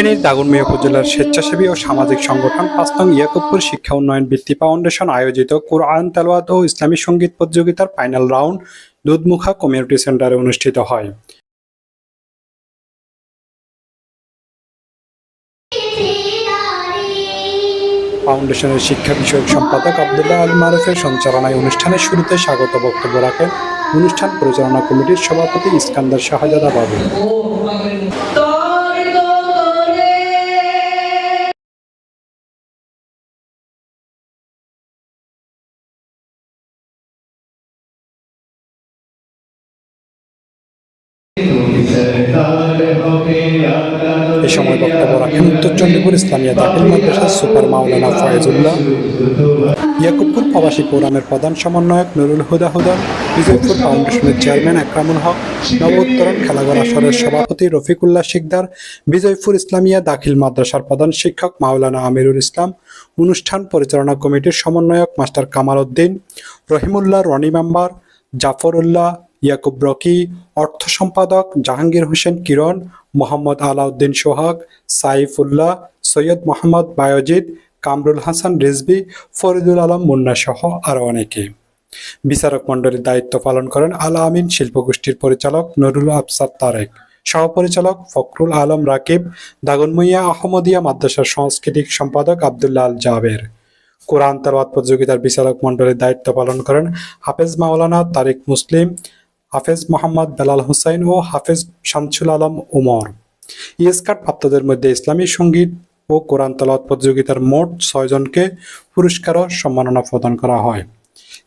ফেনীর দাগনমিয়া উপজেলার স্বেচ্ছাসেবী ও সামাজিক সংগঠন পাঁচতং ইয়াকুবপুর শিক্ষা উন্নয়ন বৃত্তি ফাউন্ডেশন আয়োজিত কোরআন তেলাওয়াত ও ইসলামী সংগীত প্রতিযোগিতার ফাইনাল রাউন্ড দুধমুখা কমিউনিটি সেন্টারে অনুষ্ঠিত হয়। ফাউন্ডেশনের শিক্ষা বিষয়ক সম্পাদক আবদুল্লাহ আল মারুফের সঞ্চালনায় অনুষ্ঠানের শুরুতে স্বাগত বক্তব্য রাখেন অনুষ্ঠান পরিচালনা কমিটির সভাপতি ইস্কান্দার শাহজাদা বাবু। এ সময় বক্তব্য রাখেন উত্তর চণ্ডীপুর ইসলামিয়া দাখিল মাদ্রাসার সুপার মাওলানা ফয়েজুল্লাহ। ইয়াকুবপুর প্রবাসী ফোরামের প্রধান সমন্বয়ক নুরুল হুদা হুদন বিজয়পুর ফাউন্ডেশনের চেয়ারম্যান আকরামুল হক নব উত্তরণ খেলাঘর আসরের সভাপতি রফিকুল্লাহ শিকদার, বিজয়পুর ইসলামিয়া দাখিল মাদ্রাসার প্রধান শিক্ষক মাওলানা আমিরুল ইসলাম, অনুষ্ঠান পরিচালনা কমিটির সমন্বয়ক মাস্টার কামাল উদ্দিন, রহিমুল্লাহ রনি মেম্বার, জাফরুল্লাহ ইয়াকুব রকি অর্থ সম্পাদক জাহাঙ্গীর হোসেন কিরণ, মোহাম্মদ আলাউদ্দিন সোহাগ, সাইফুল্লাহ, সৈয়দ মোহাম্মদ বায়োজিদ কামরুল হাসান রিজবি ফরিদুল আলম মুন্না সহ আরও অনেকে। বিচারক মণ্ডলীর দায়িত্ব পালন করেন আল আমিন শিল্পগোষ্ঠীর পরিচালক নুরুল আফসার তারেক। সহপরিচালক ফখরুল আলম রাকিব, দাগনমুইয়া আহমদিয়া মাদ্রাসার সাংস্কৃতিক সম্পাদক আবদুল্লাহ আল জাবের। কোরআন প্রতিযোগিতার বিচারক মণ্ডলীর দায়িত্ব পালন করেন হাফেজ মাওলানা তারিক মুসলিম হাফেজ মোহাম্মদ বেলাল হুসাইন ও হাফেজ শামসুল আলম উমর। ইয়েসকার প্রাপ্তদের মধ্যে ইসলামী সংগীত ও কোরআন তালাওয়াত প্রতিযোগিতার মোট ছয়জনকে পুরস্কার ও সম্মাননা প্রদান করা হয়।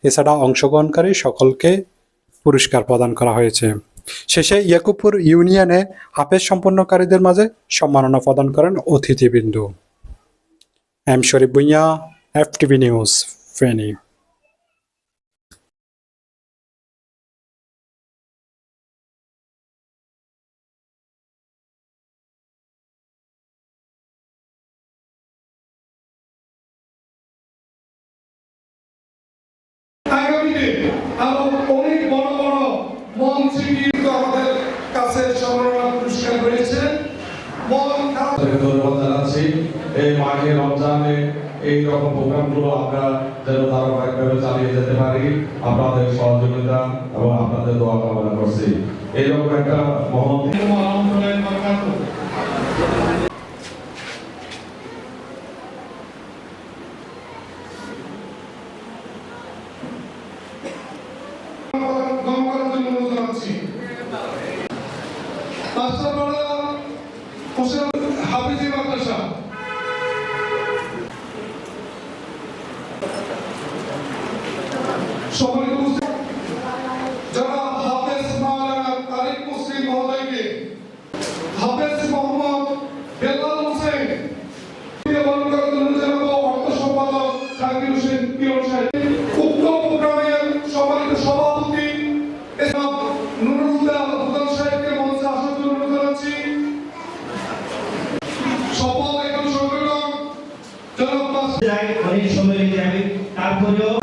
এছাড়া অংশগ্রহণকারী সকলকে পুরস্কার প্রদান করা হয়েছে। শেষে ইয়াকুবপুর ইউনিয়নে হাফেজ সম্পন্নকারীদের মাঝে সম্মাননা প্রদান করেন অতিথিবৃন্দ। M Sharif Bhuiyan, F TV news, Feni. তাদেরকে ধন্যবাদ জানাচ্ছি। এই মাঘে, রমজানে এই রকম প্রোগ্রামগুলো আমরা যেন ধারাবাহিকভাবে চালিয়ে যেতে পারি। আপনাদের সহযোগিতা এবং আপনাদের দোয়া কামনা করছি। এইরকম একটা মহৎ আলহামদুলিল্লাহ বারাকাতুহু গম করার জন্য অনুরোধ জানাচ্ছি মাস্টারপাড়া হোসেন হাফিজি মাদ্রাসা সম্মানিত উপস্থিত যারা হাফেজ মাওলানা তারিক মুসলিম মহোদয়কে হাফেজ মোহাম্মদ বেলাল হোসেন বরণ করার জন্য জানাব অর্থ সম্পাদক জাকির হোসেন পিয়ন সাহেব উক্ত প্রোগ্রামের সম্মানিত সভাপতি এসব নুরুল্লাহ হুদান সাহেবকে মঞ্চে আসার জন্য অনুরোধ জানাচ্ছি সফল একজন সংগঠক জনাব মাস যাই অনেক সময় লেগে যাবে তারপরেও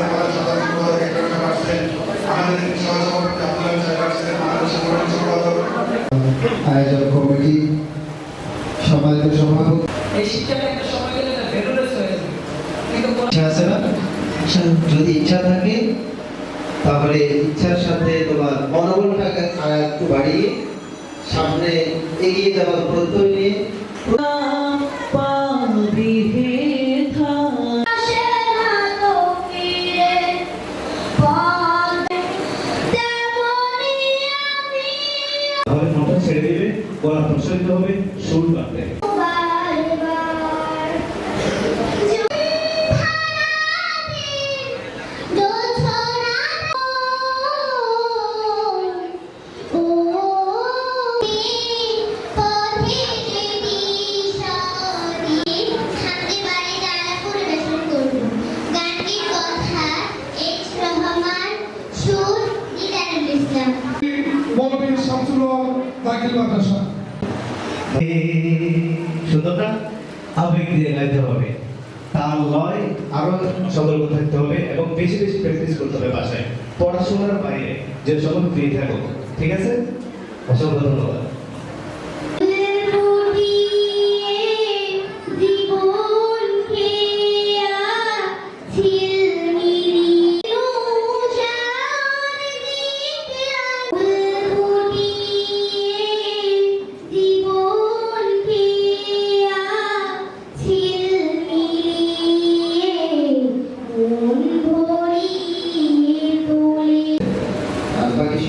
আয়োজক কমিটি সম্মানিত সভাপতি এই শিক্ষাটা একটা সময় গেলে না হয়ে যাবে। ইচ্ছা আছে না? আচ্ছা, যদি ইচ্ছা থাকে তাহলে ইচ্ছার সাথে তোমার মনোবলটাকে আর একটু বাড়িয়ে সামনে এগিয়ে যাওয়ার প্রত্যয় নিয়ে সুর বাড়বে শামসুল হক দাখিল মাদ্রাসা। দিয়ে গাইতে হবে। তার লয় আরও সতর্ক থাকতে হবে এবং বেশি বেশি প্র্যাকটিস করতে হবে বাসায়। পড়াশোনার বাইরে যে সকল ফ্রি থাকুক। ঠিক আছে? অসংখ্য ধন্যবাদ।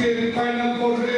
আজকের ফাইনাল পর্বে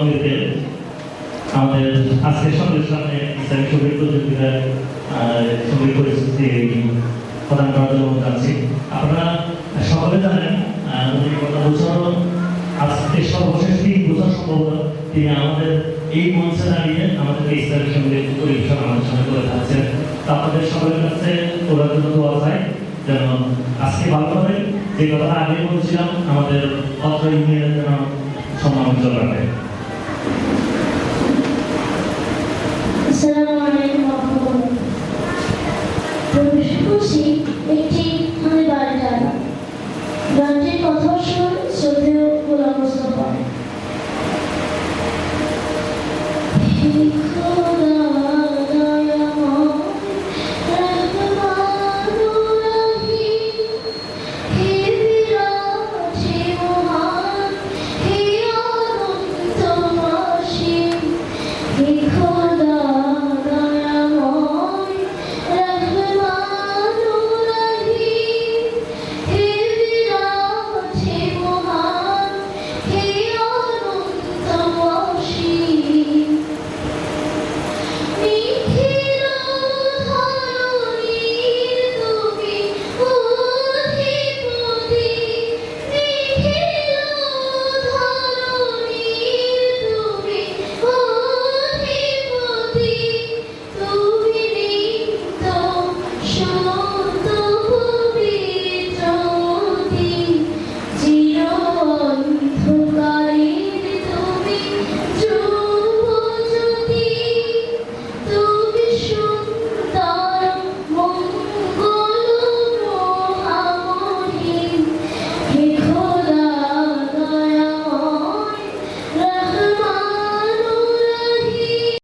জুদ্রুফ আমাদের আজকের সঙ্গে সামনে ইসলামী সংগীত প্রতিযোগিতায় আহ, সংগীত পরিস্থিতি প্রদান করার জন্য যাচ্ছি আপনারা সকলে জানেন বছর আজকে সর্বশেষ তিন বছর সম্ভবত তিনি আমাদের এই মঞ্চে দাঁড়িয়ে আমাদেরকে ইসলামী সংগীত পরিবেশন আমাদের সঙ্গে করে থাকছেন তা আপনাদের সকলের কাছে ওনার জন্য দোয়া চাই যেন আজকে ভালোভাবে যে কথা আগে বলছিলাম আমাদের অত্র ইউনিয়নের যেন সম্মান উজ্জ্বল আসসালামু আলাইকুম রহমতুল্লাহ। একটি আমি বাড়ি গান গানটির কথা শুনুন